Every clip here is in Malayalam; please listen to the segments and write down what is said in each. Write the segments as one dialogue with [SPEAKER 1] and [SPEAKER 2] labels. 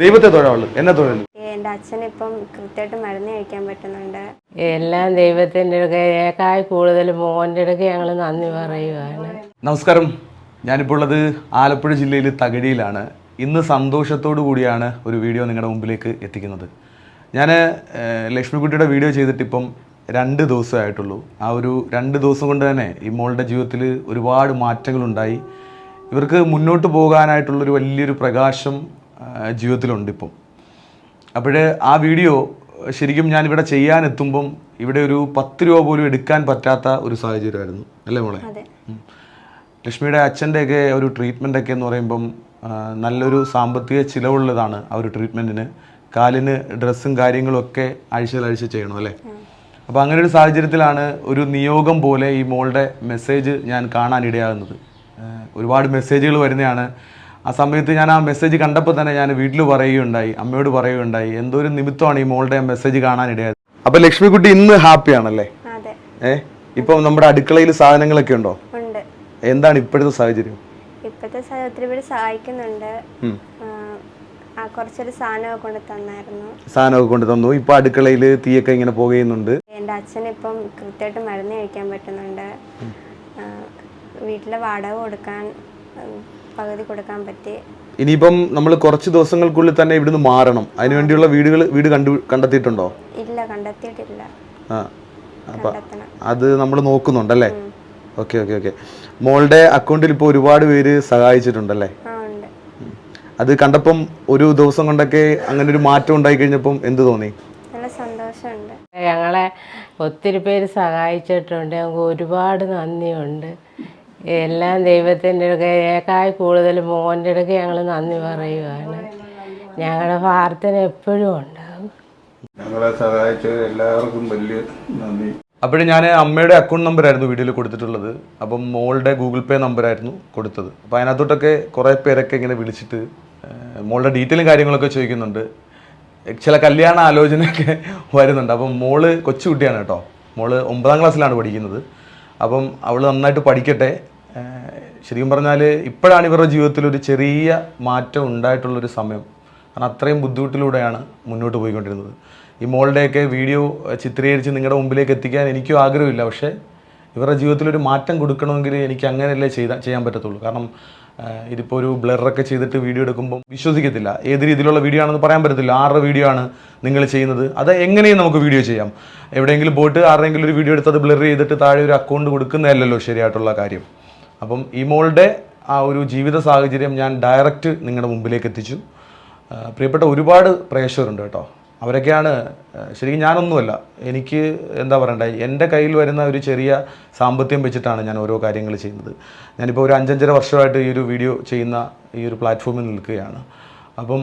[SPEAKER 1] ദൈവത്തെ തൊഴാവുള്ളൂ. എന്നെ തൊഴിൽ
[SPEAKER 2] എന്റെ അച്ഛനിപ്പം കൃത്യമായിട്ട് മരുന്ന് കഴിക്കാൻ പറ്റുന്നുണ്ട്.
[SPEAKER 3] എല്ലാം ദൈവത്തിന്റെ അടുക്കേക്കായി കൂടുതൽ മോന്റെ അടുക്ക് ഞങ്ങൾ നന്ദി പറയുവാണ്.
[SPEAKER 1] നമസ്കാരം. ഞാനിപ്പോൾ ഉള്ളത് ആലപ്പുഴ ജില്ലയിൽ തകഴിയിലാണ്. ഇന്ന് സന്തോഷത്തോടു കൂടിയാണ് ഒരു വീഡിയോ നിങ്ങളുടെ മുമ്പിലേക്ക് എത്തിക്കുന്നത്. ഞാൻ ലക്ഷ്മിക്കുട്ടിയുടെ വീഡിയോ ചെയ്തിട്ടിപ്പം രണ്ട് ദിവസമായിട്ടുള്ളൂ. ആ ഒരു രണ്ട് ദിവസം കൊണ്ട് തന്നെ ഈ മോളുടെ ജീവിതത്തിൽ ഒരുപാട് മാറ്റങ്ങളുണ്ടായി. ഇവർക്ക് മുന്നോട്ട് പോകാനായിട്ടുള്ളൊരു വലിയൊരു പ്രകാശം ജീവിതത്തിലുണ്ട് ഇപ്പം അപ്പോൾ ആ വീഡിയോ ശരിക്കും ഞാനിവിടെ ഇവിടെ ചെയ്യാൻ എത്തുമ്പം ഇവിടെ ഒരു പത്ത് രൂപ പോലും എടുക്കാൻ പറ്റാത്ത ഒരു സാഹചര്യമായിരുന്നു. അല്ലേ മോളെ. ലക്ഷ്മിയുടെ അച്ഛന്റെയൊക്കെ ഒരു ട്രീറ്റ്മെന്റ് ഒക്കെ എന്ന് പറയുമ്പം നല്ലൊരു സാമ്പത്തിക ചിലവുള്ളതാണ് ആ ഒരു ട്രീറ്റ്മെന്റിന് കാലിന് ഡ്രസ്സും കാര്യങ്ങളും ഒക്കെ ആഴ്ചയിലാഴ്ച ചെയ്യണം അല്ലേ? അപ്പോൾ അങ്ങനെ ഒരു സാഹചര്യത്തിലാണ് ഒരു നിയോഗം പോലെ ഈ മോളുടെ മെസ്സേജ് ഞാൻ കാണാനിടയാകുന്നത്. ഒരുപാട് മെസ്സേജുകൾ വരുന്നതാണ്. ആ സമയത്ത് ഞാൻ ആ മെസ്സേജ് കണ്ടപ്പോൾ തന്നെ ഞാൻ വീട്ടിൽ പറയുകയുണ്ടായി അമ്മയോട് പറയുകയുണ്ടായി എന്തോ ഒരു നിമിത്തമാണ് ഈ മോളുടെ മെസ്സേജ് കാണാനിടയായത്. അപ്പോൾ ലക്ഷ്മിക്കുട്ടി ഇന്ന് ഹാപ്പിയാണല്ലേ
[SPEAKER 2] അതെ.
[SPEAKER 1] ഏ? ഇപ്പം നമ്മുടെ അടുക്കളയിൽ സാധനങ്ങളൊക്കെ ഉണ്ടോ? എന്താണ് ഇപ്പോഴത്തെ സാഹചര്യം?
[SPEAKER 2] ഇപ്പോഴത്തെ സാഹചര്യം ഒത്തിരി പേര് സഹായിക്കുന്നുണ്ട്. കുറച്ചൊരു സാധനമൊക്കെ കൊണ്ട് തന്നായിരുന്നു.
[SPEAKER 1] സാധനമൊക്കെ കൊണ്ട് തന്നു. ഇപ്പൊ അടുക്കളയിൽ തീയൊക്കെ ഇങ്ങനെ പോകുന്നുണ്ട്
[SPEAKER 2] എന്റെ അച്ഛനിപ്പം കൃത്യമായിട്ട് മരുന്ന് കഴിക്കാൻ പറ്റുന്നുണ്ട്. വീട്ടിലെ വാടക കൊടുക്കാൻ പകുതി കൊടുക്കാൻ പറ്റി.
[SPEAKER 1] ഇനിയിപ്പം നമ്മൾ കുറച്ച് ദിവസങ്ങൾക്കുള്ളിൽ തന്നെ ഇവിടുന്ന് മാറണം. അതിനു വേണ്ടിയുള്ള വീടുകൾ വീട് കണ്ടു കണ്ടെത്തിയിട്ടുണ്ടോ?
[SPEAKER 2] ഇല്ല കണ്ടെത്തിയിട്ടില്ല.
[SPEAKER 1] ആ അപ്പൊ അത് നമ്മൾ നോക്കുന്നുണ്ടല്ലേ? Okay okay okay. മോളുടെ അക്കൗണ്ടിൽ ഇപ്പോൾ ഒരുപാട് പേര് സഹായിച്ചിട്ടുണ്ടല്ലേ?
[SPEAKER 2] ആ ഉണ്ട്.
[SPEAKER 1] അത് കണ്ടപ്പം ഒരു ദിവസം കൊണ്ടൊക്കെ അങ്ങനെ ഒരു മാറ്റം ഉണ്ടായി കഴിഞ്ഞപ്പം എന്ത് തോന്നി?
[SPEAKER 2] നല്ല സന്തോഷമുണ്ട്.
[SPEAKER 3] ഞങ്ങളെ ഒത്തിരി പേര് സഹായിച്ചിട്ടുണ്ട്. ഞങ്ങൾക്ക് ഒരുപാട് നന്ദിയുണ്ട്. എല്ലാം ദൈവത്തിന്റെ അടുക്കയേക്കാൾ കൂടുതൽ മോന്റെ അടുക്ക് ഞങ്ങൾ നന്ദി പറയുവാണ്. ഞങ്ങളുടെ പ്രാർത്ഥന എപ്പോഴും ഉണ്ടാകും
[SPEAKER 4] ഞങ്ങളെ സഹായിച്ച എല്ലാവർക്കും വലിയ നന്ദി.
[SPEAKER 1] അപ്പോൾ ഞാൻ അമ്മയുടെ അക്കൗണ്ട് നമ്പർ ആയിരുന്നു വീഡിയോയിൽ കൊടുത്തിട്ടുള്ളത്. അപ്പം മോളുടെ ഗൂഗിൾ പേ നമ്പറായിരുന്നു കൊടുത്തത്. അപ്പോൾ അതിനകത്തോട്ടൊക്കെ കുറേ പേരൊക്കെ ഇങ്ങനെ വിളിച്ചിട്ട് മോളുടെ ഡീറ്റെയിലും കാര്യങ്ങളൊക്കെ ചോദിക്കുന്നുണ്ട്. ചില കല്യാണ ആലോചനയൊക്കെ വരുന്നുണ്ട്. അപ്പം മോൾ കൊച്ചുകുട്ടിയാണ് കേട്ടോ. മോൾ ഒമ്പതാം ക്ലാസ്സിലാണ് പഠിക്കുന്നത്. അപ്പം അവൾ നന്നായിട്ട് പഠിക്കട്ടെ ശരിക്കും പറഞ്ഞാൽ ഇപ്പോഴാണ് ഇവരുടെ ജീവിതത്തിൽ ഒരു ചെറിയ മാറ്റം ഉണ്ടായിട്ടുള്ളൊരു സമയം. കാരണം അത്രയും ബുദ്ധിമുട്ടിലൂടെയാണ് മുന്നോട്ട് പോയിക്കൊണ്ടിരുന്നത്. ഈ മോളുടെയൊക്കെ വീഡിയോ ചിത്രീകരിച്ച് നിങ്ങളുടെ മുമ്പിലേക്ക് എത്തിക്കാൻ എനിക്കും ആഗ്രഹമില്ല. പക്ഷേ ഇവരുടെ ജീവിതത്തിൽ ഒരു മാറ്റം കൊടുക്കണമെങ്കിൽ എനിക്ക് അങ്ങനെയല്ലേ ചെയ്താൽ ചെയ്യാൻ പറ്റത്തുള്ളൂ. കാരണം ഇതിപ്പോൾ ഒരു ബ്ലറൊക്കെ ചെയ്തിട്ട് വീഡിയോ എടുക്കുമ്പോൾ വിശ്വസിക്കത്തില്ല. ഏത് രീതിയിലുള്ള വീഡിയോ ആണെന്ന് പറയാൻ പറ്റത്തില്ല. ആരുടെ വീഡിയോ ആണ് നിങ്ങൾ ചെയ്യുന്നത്? അത് എങ്ങനെയും നമുക്ക് വീഡിയോ ചെയ്യാം. എവിടെയെങ്കിലും പോയിട്ട് ആരുടെയെങ്കിലും ഒരു വീഡിയോ എടുത്ത് അത് ബ്ലർ ചെയ്തിട്ട് താഴെ ഒരു അക്കൗണ്ട് കൊടുക്കുന്നതല്ലല്ലോ ശരിയായിട്ടുള്ള കാര്യം. അപ്പം ഈ മോളുടെ ആ ഒരു ജീവിത സാഹചര്യം ഞാൻ ഡയറക്റ്റ് നിങ്ങളുടെ മുമ്പിലേക്ക് എത്തിച്ചു. പ്രിയപ്പെട്ട ഒരുപാട് പ്രേക്ഷകരുണ്ട് കേട്ടോ. അവരൊക്കെയാണ് ശരിക്കും ഞാനൊന്നുമല്ല. എനിക്ക് എന്താ പറയണ്ടേ എന്റെ കയ്യിൽ വരുന്ന ഒരു ചെറിയ സാമ്പത്തികം വെച്ചിട്ടാണ് ഞാൻ ഓരോ കാര്യങ്ങൾ ചെയ്യുന്നത്. ഞാനിപ്പോൾ ഒരു അഞ്ചഞ്ചര വർഷമായിട്ട് ഈ ഒരു വീഡിയോ ചെയ്യുന്ന ഈ ഒരു പ്ലാറ്റ്ഫോമിൽ നിൽക്കുകയാണ്. അപ്പം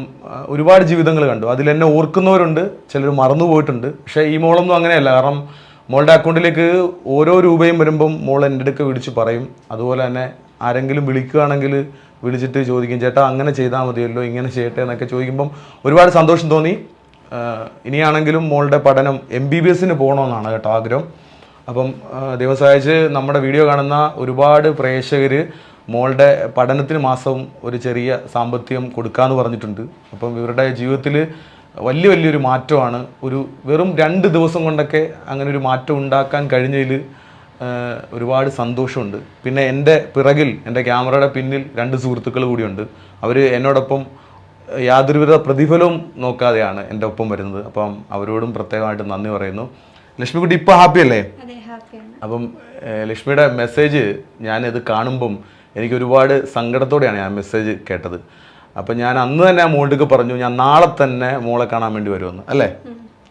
[SPEAKER 1] ഒരുപാട് ജീവിതങ്ങൾ കണ്ടു. അതിൽ എന്നെ ഓർക്കുന്നവരുണ്ട് ചിലർ മറന്നു പോയിട്ടുണ്ട് പക്ഷേ ഈ മോളൊന്നും അങ്ങനെയല്ല. കാരണം മോളുടെ അക്കൗണ്ടിലേക്ക് ഓരോ രൂപയും വരുമ്പം മോൾ എന്റെ അടുക്ക് വിളിച്ച് പറയും. അതുപോലെ തന്നെ ആരെങ്കിലും വിളിക്കുകയാണെങ്കിൽ വിളിച്ചിട്ട് ചോദിക്കും ചേട്ടാ അങ്ങനെ ചെയ്താൽ മതിയല്ലോ ഇങ്ങനെ ചെയ്യട്ടെ എന്നൊക്കെ ചോദിക്കുമ്പം ഒരുപാട് സന്തോഷം തോന്നി. ഇനിയാണെങ്കിലും മോളുടെ പഠനം എം ബി ബി എസിന് പോകണമെന്നാണ് കേട്ടോ ആഗ്രഹം. അപ്പം ദിവസമായിച്ച് നമ്മുടെ വീഡിയോ കാണുന്ന ഒരുപാട് പ്രേക്ഷകർ മോളുടെ പഠനത്തിന് മാസം ഒരു ചെറിയ സാമ്പത്തികം കൊടുക്കാമെന്ന് പറഞ്ഞിട്ടുണ്ട്. അപ്പം ഇവരുടെ ജീവിതത്തിൽ വലിയ വലിയൊരു മാറ്റമാണ്. ഒരു വെറും രണ്ട് ദിവസം കൊണ്ടൊക്കെ അങ്ങനെ ഒരു മാറ്റം ഉണ്ടാക്കാൻ കഴിഞ്ഞതിൽ ഒരുപാട് സന്തോഷമുണ്ട്. പിന്നെ എന്റെ പിറകിൽ എന്റെ ക്യാമറയുടെ പിന്നിൽ രണ്ട് സുഹൃത്തുക്കൾ കൂടിയുണ്ട്. അവർ എന്നോടൊപ്പം യാതൊരുവിധ പ്രതിഫലവും നോക്കാതെയാണ് എന്റെ ഒപ്പം വരുന്നത്. അപ്പം അവരോടും പ്രത്യേകമായിട്ട് നന്ദി പറയുന്നു. ലക്ഷ്മിക്കുട്ടി ഇപ്പോൾ ഹാപ്പി അല്ലേ?
[SPEAKER 2] അതെ ഹാപ്പിയാണ്.
[SPEAKER 1] അപ്പം ലക്ഷ്മിയുടെ മെസ്സേജ് ഞാനിത് കാണുമ്പം എനിക്ക് ഒരുപാട് സങ്കടത്തോടെയാണ് ഞാൻ മെസ്സേജ് കേട്ടത്. അപ്പം ഞാൻ അന്ന് തന്നെ മോൾക്ക് പറഞ്ഞു ഞാൻ നാളെ തന്നെ മോളെ കാണാൻ വേണ്ടി വരുമെന്ന് അല്ലേ?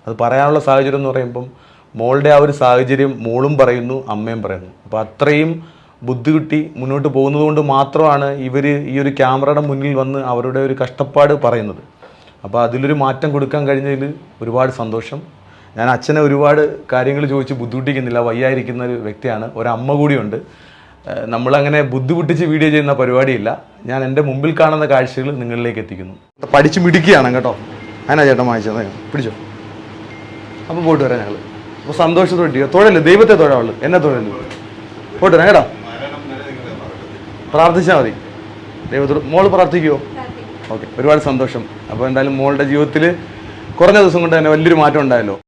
[SPEAKER 1] അത് പറയാനുള്ള സാഹചര്യം എന്ന് പറയുമ്പം മോളുടെ ആ ഒരു സാഹചര്യം മോളും പറയുന്നു അമ്മയും പറയുന്നു. അപ്പോൾ അത്രയും ബുദ്ധിമുട്ടി മുന്നോട്ട് പോകുന്നതുകൊണ്ട് മാത്രമാണ് ഇവർ ഈ ഒരു ക്യാമറയുടെ മുന്നിൽ വന്ന് അവരുടെ ഒരു കഷ്ടപ്പാട് പറയുന്നത്. അപ്പോൾ അതിലൊരു മാറ്റം കൊടുക്കാൻ കഴിഞ്ഞതിൽ ഒരുപാട് സന്തോഷം. ഞാൻ അച്ഛനെ ഒരുപാട് കാര്യങ്ങൾ ചോദിച്ച് ബുദ്ധിമുട്ടിക്കുന്നില്ല വയ്യായിരിക്കുന്ന ഒരു വ്യക്തിയാണ്. ഒരമ്മ കൂടിയുണ്ട്. നമ്മളങ്ങനെ ബുദ്ധിമുട്ടിച്ച് വീഡിയോ ചെയ്യുന്ന പരിപാടിയില്ല. ഞാൻ എന്റെ മുമ്പിൽ കാണുന്ന കാഴ്ചകൾ നിങ്ങളിലേക്ക് എത്തിക്കുന്നു. പഠിച്ച് മിടിക്കുകയാണ് കേട്ടോ. അതിനാ ചേട്ടൻ വാങ്ങിച്ചത് പിടിച്ചോ? അപ്പോൾ പോയിട്ട് വരാം ഞങ്ങൾ അപ്പോൾ സന്തോഷത്തോടെ തൊഴൽ ദൈവത്തെ തൊഴാവുള്ളൂ എന്നെ തൊഴൽ. പോയിട്ട് വരാം കേട്ടോ. പ്രാർത്ഥിച്ചാൽ മതി. ദൈവത്തോട് മോൾ പ്രാർത്ഥിക്കുമോ ഓക്കെ. ഒരുപാട് സന്തോഷം. അപ്പോൾ എന്തായാലും മോളുടെ ജീവിതത്തിൽ കുറഞ്ഞ ദിവസം കൊണ്ട് തന്നെ വലിയൊരു മാറ്റം ഉണ്ടായല്ലോ.